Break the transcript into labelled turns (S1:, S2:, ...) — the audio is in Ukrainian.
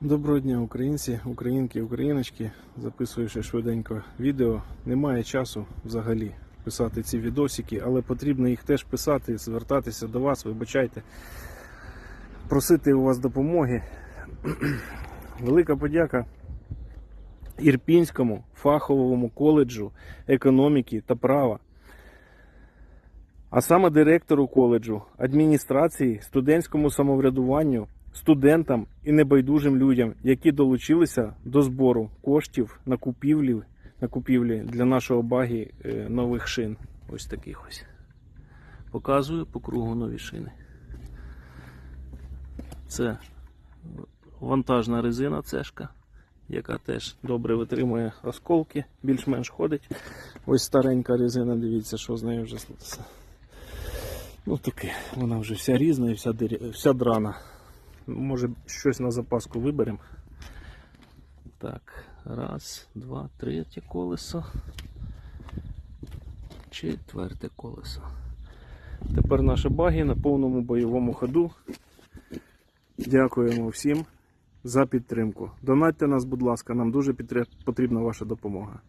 S1: Доброго дня, українці, українки, україночки. Записую ще швиденько відео. Немає часу взагалі писати ці відосики, але потрібно їх теж писати, звертатися до вас, вибачайте, просити у вас допомоги. Велика подяка Ірпінському фаховому коледжу економіки та права. А саме директору коледжу, адміністрації, студентському самоврядуванню, студентам і небайдужим людям, які долучилися до збору коштів на купівлі, на купівлі для нашого багі е, нових шин. Ось таких ось. Показую по кругу нові шини. Це вантажна резина цешка, яка теж добре витримує осколки, більш-менш ходить. Ось старенька резина, дивіться, що з нею вже. Ну таке, вона вже вся різна і вся, дирі- вся драна. Може щось на запаску виберемо. Так, раз, два, третє колесо. Четверте колесо. Тепер наші баги на повному бойовому ходу. Дякуємо всім за підтримку. Донатьте нас, будь ласка, нам дуже потрібна ваша допомога.